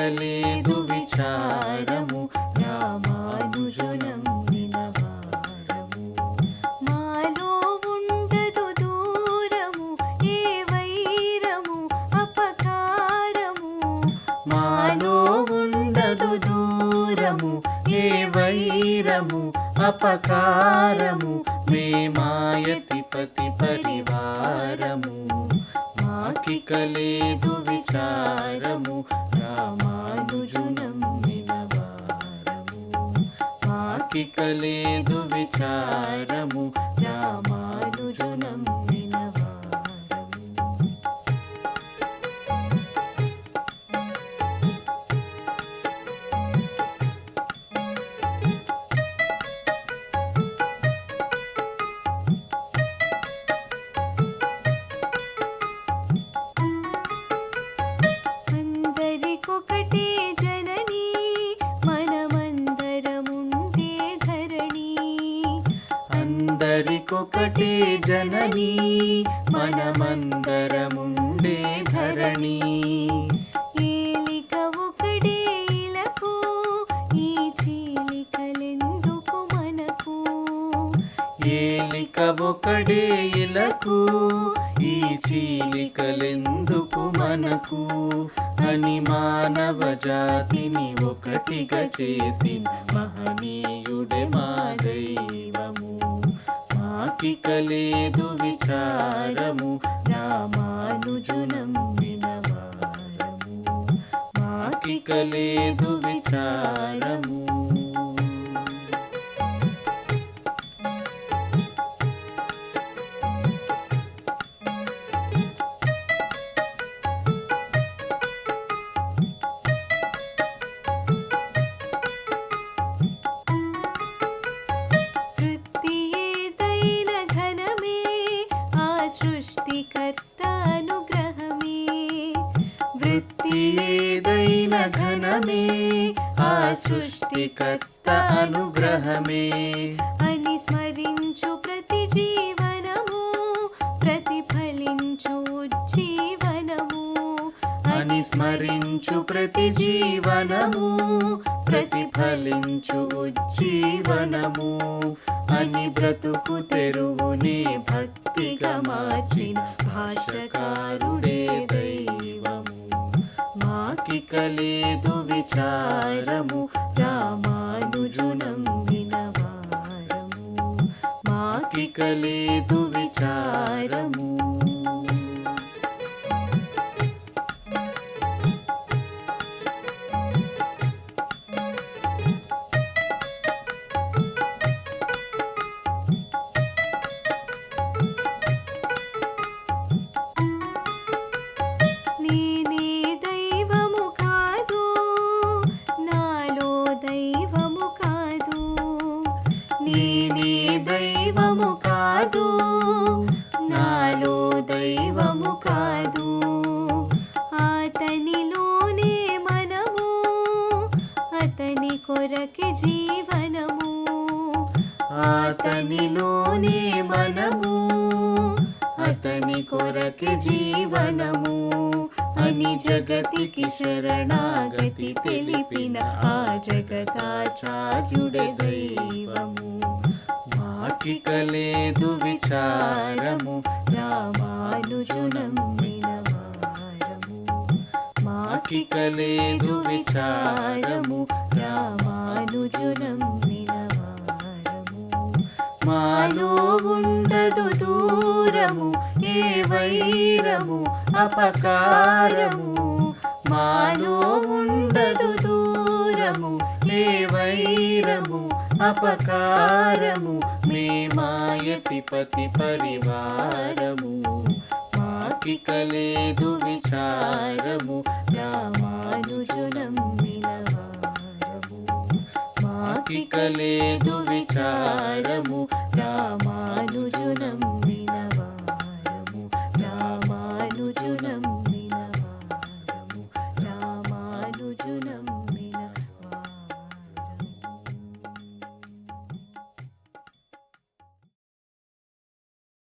చెప్పలేదు విచారము. రామానుజునం వినవారము మాలో ఉండదు దూరము ఏ వైరము అపకారము. మాలో ఉండదు దూరము ఏ వైరము అపకారము. మే మాయతిపతి పరివారము. మాకికలేదు విచారము రామానుజునం వినవారము మాకికలేదు విచారము రామానుజునం నీకొకటే జనని మనమందరముండే ధరణి. ఏలిక ఒకడే ఇలకు ఈ చీలికలెందుకు మనకు? ఏలిక ఒకడే ఇలకు ఈ చీలికలెందుకు మనకు? అని మానవ జాతిని ఒకటిగా చేసి మహనీయుడే మాదయ్య. మాకిక లేదు విచారము ఏదైన ఘనమే ఆ సృష్టికర్త అనుగ్రహమే. అని స్మరించు ప్రతి జీవనము ప్రతిఫలించు జీవనము అని స్మరించు ప్రతి జీవనము ప్రతిఫలించు జీవనము అని బ్రతుకు తెరువునే భక్తిగా మార్చిన భాషకారుడే మాకిక లేదు విచారము రామానుజునం వినవారము మాకిక లేదు దైవము కాదు అతనిలోనే మనము అతని కొరకి జీవనము అతనిలోనే మనము అతని కొరకి జీవనము అని జగతికి శరణాగతి తెలిపిన ఆ జగతాచార్యుడే దైవము మాకిక లేదు విచారము రామానుజునం వినవారము మాకిక లేదు విచారము రామానుజునం వినవారము మాలో ఉండదు దూరము ఏ వైరము అపకారము. మాలో ఉండదు దూరము ఏ వైరము అపకారము మే మాయతిపతి పరివారము మాకిక లేదు విచారము రామానుజునం వినవారము మాకిక లేదు విచారము